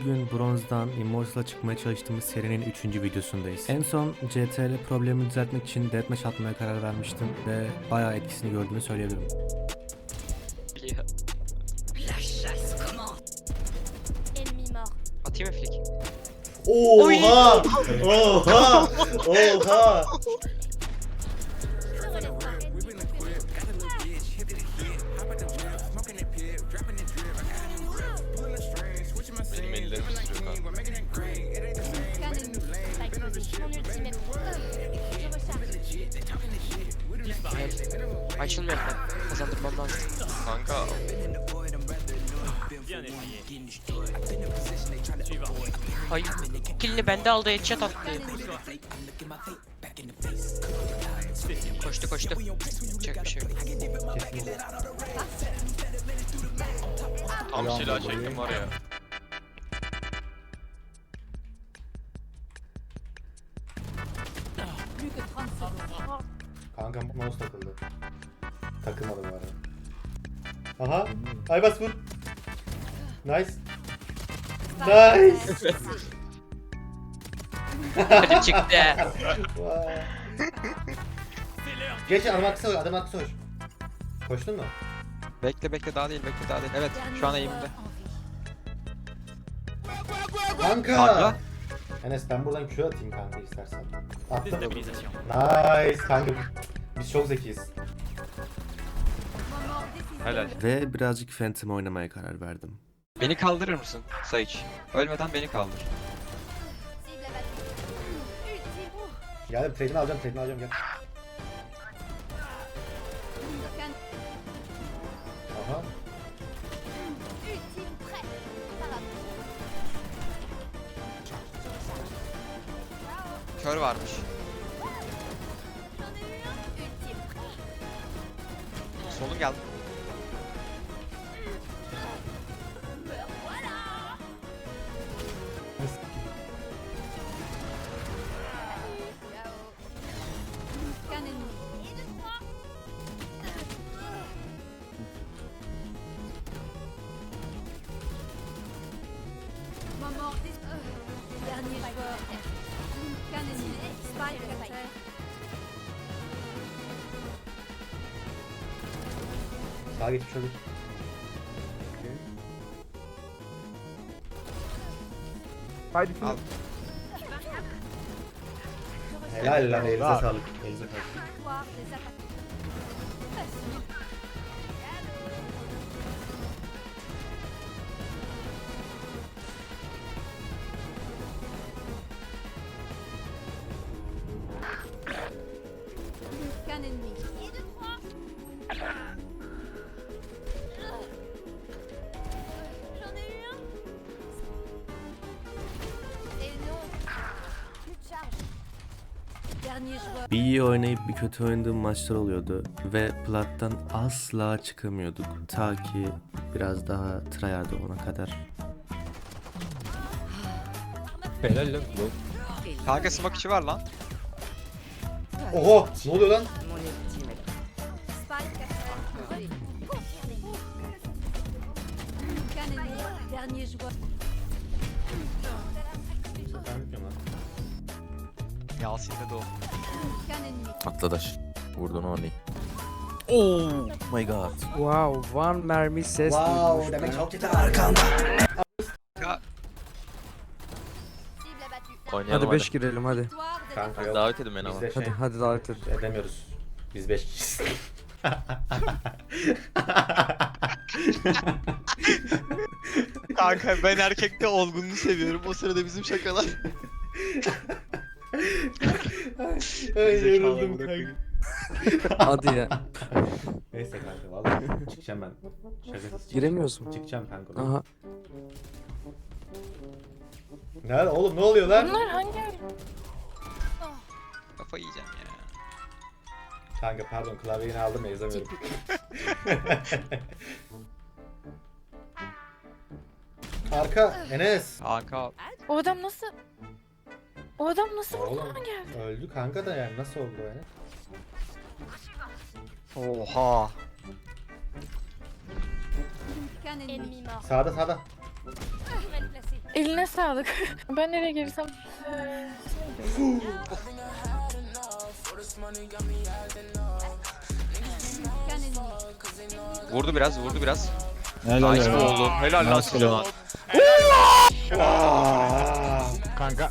Bugün bronzdan Immortal'a çıkmaya çalıştığımız serinin 3. videosundayız. En son CTRL problemini düzeltmek için deathmatch atmaya karar vermiştim ve bayağı etkisini gördüğümü söyleyebilirim. Ya, Ennemi mort. atayım mı flick? Oha! Oha! Oha! Ay killini bende aldı headshot attı. Koştu koştu. Yapacak bir şey yok. tam silah çektim var ya. Plus que 30 secondes. Kanka mouse takıldı. Takılmadı bu arada. Aha! Aybas vur! Nice! Nice! Hadi çıktı. Vay. Geç adam aksa koş, adam koş. Koştun mu? Bekle bekle daha değil bekle daha değil. Evet şu an eğimde. Kanka! Kanka. Enes ben buradan Q atayım kanka istersen. Attım. Nice kanka. Biz çok zekiyiz. Helal. Ve birazcık Phantom oynamaya karar verdim. Beni kaldırır mısın Sage? Ölmeden beni kaldır. Geldim trade'ini alacağım, trade'ini alacağım gel. Aha. Kör varmış. Sağa geçmiş olur. Al. Helal lan elinize sağlık. Elinize sağlık. Bir iyi oynayıp bir kötü oynadığım maçlar oluyordu ve plattan asla çıkamıyorduk. Ta ki biraz daha tryhard olana kadar. Helal lan. Kanka smoke içi var lan. Oho! Ne oluyor lan? Yasin de o. Atladır. Vurdun onu. Oh my god. Wow, one mermi ses Wow, duymuş demek çok kötü arkanda. Oynayalım Hadi 5 girelim hadi. Kanka Hadi yok. davet edin beni ama. Biz de Hadi şey hadi davet et. edemiyoruz. Biz 5 kişiyiz. Kanka ben erkekte olgunluğu seviyorum. O sırada bizim şakalar. Ay yoruldum kanka. Hadi ya. Neyse kanka vallahi çıkacağım ben. Şakasız. Giremiyoruz mu? Çıkacağım kanka. Aha. Nerede oğlum ne oluyor lan? Kafa yiyeceğim ya. Kanka pardon klavyeyi yine aldım ya yazamıyorum. Arka Enes. Kanka O adam nasıl... O adam nasıl Oğlum buradan geldi? öldü kanka da yani nasıl oldu yani? Oha. Ennemi. Mort. Sağda sağda. Eline sağlık. ben nereye girsem... Ennemi. Vurdu biraz, vurdu biraz. Helal Nice be olsun. oğlum. Helal lan Nice. Aa! Kanka.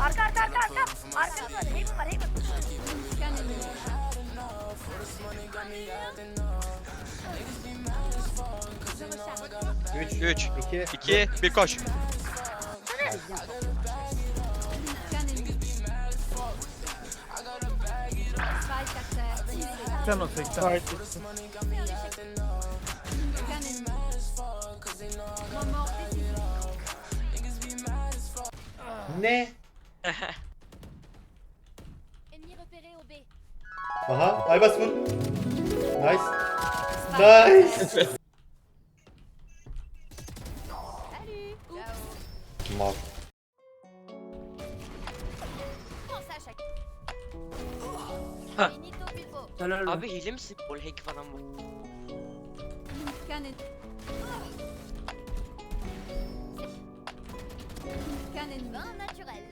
Arka arka arka arka. Arkanız var. Hep var recharge. 3, 3, 2, 2, 1 koş. Sen o 80. Qu'un ennemi. Moment décisif. Ne? Ennemi repéré au B. Aha, Aybas vur. Nice. Nice. Salut. Mal. Pense à chaque. Ha. Finito pivot. Helal Abi hile misin? Ol hack falan bu. Ennemi. Vin naturel.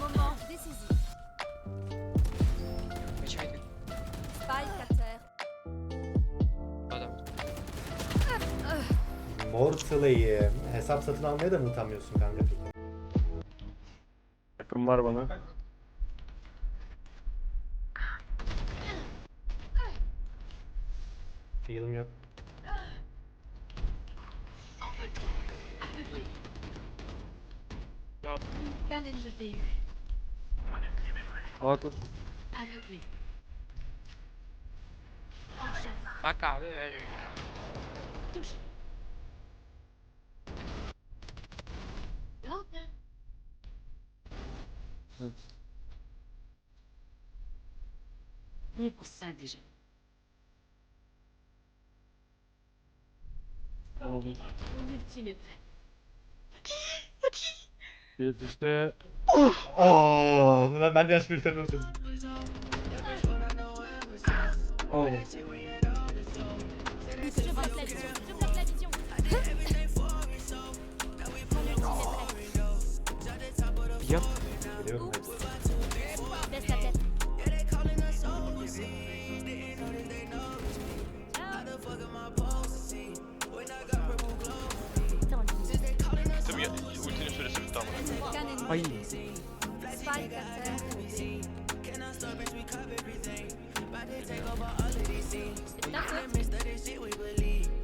Moment décisif. Kaçaydı. Spike à terre. Adam. Mortal'ıyım. Hesap satın almaya da mı utanmıyorsun kanka peki? Yakın var bana. Feelim yok. Qu'un ennemi PU. Bak abi öyle. Oh, ben, ben de yaş bir tanım Je This is it. Oh, man, der spielt ja nur den. Yep. Ay.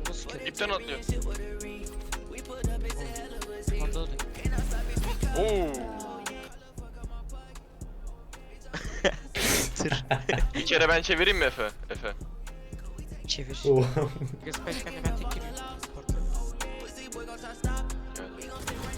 Nasıl? İpten atlıyor. Atladı. Oo. Bir kere ben çevireyim mi Efe? Efe. Çevir. Oh. Kız kere ben tek gireyim. Evet.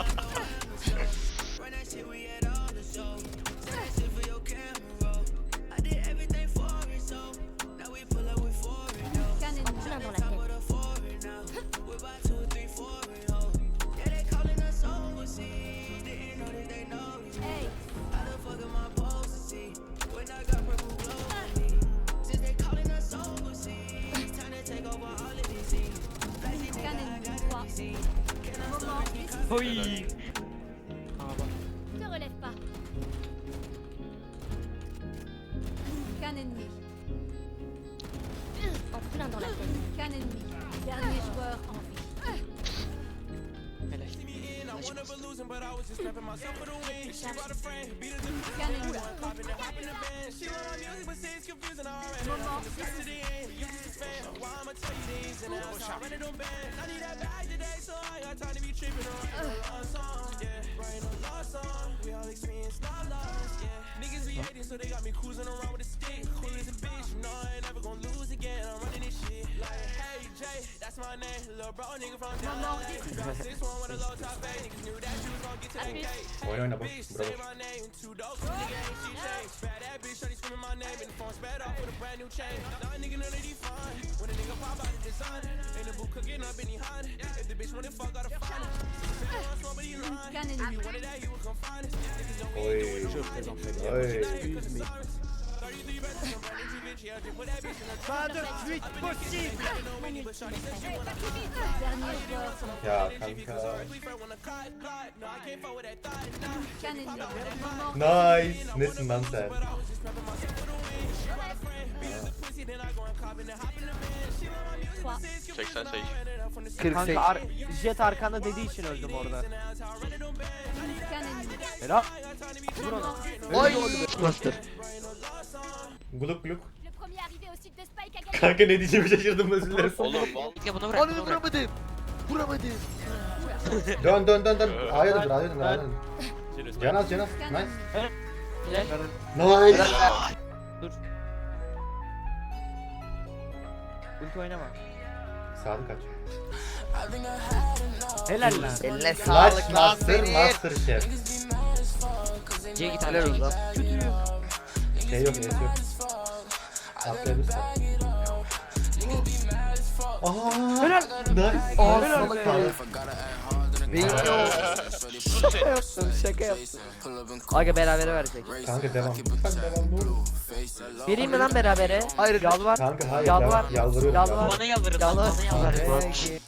Moment décisif. Oy. Aa bak. Ne relève pas. Qu'un ennemi. En plein dans la tête. Qu'un ennemi. Dernier joueur en vie. Helal. Oyna oyna boş. Bravo. Qu'un ennemi. I'ma tell you these and. I'm running bands. I need that bag today, so I got time to be tripping on. Writing a love song, yeah. Writing a love song. We all experience love loss, yeah. Niggas be hating, so they got me cruising around with a stick. Cool as a bitch, you know I ain't never gonna lose again. I'm running this shit. Like, hey, Jay, that's my name. Lil' bro, nigga from down no, no. Drop this one with a low top eight. Niggas knew that you was gonna get to that gate. Hey, bitch, say my name. Two dogs, nigga, ain't she changed. Bad that bitch, shorty screaming my name. And the phone sped off with a brand new chain. Nah, nigga, none of these fine. When a nigga pop out of design, in the boot cooking up any hot. If the bitch wanna fuck, gotta find it. Say, I'm smoking, you lying. No Ennemi. Moment. Nice. Nesin lan sen? Trois. 80 Sage. 48. Kanka ar jet arkanda dediği için öldüm orada. Helal. Master. Gluk gluk. Kanka ne diyeceğimi şaşırdım özür dilerim. Oğlum. Ya bunu bırak, Onu vuramadım. Vuramadım. Dön dön dön dön. A'ya dön A'ya dön A'ya dön. Canaz Canaz. Nice. Nice. Dur. Ulti oynama. Sadık kaç. Helal lan. Flash sağlık Master. Master Chef. C'ye git abi. Helal C'ye git. olsun. Şey yok, es yok. Atlayabilirsin. Aha! Helal. Nice. Aa Helal salak be. Beyin yok. Şaka yaptım şaka yaptım. Aga berabere verecek. Kanka devam. Lütfen devam ne olur. Vereyim mi lan berabere? Hayır. Yalvar. Kanka hayır Yalvar. devam. Yalvarıyorum. Yalvar. Bana yalvarın lan, Yalvar. bana yalvarın. Peki.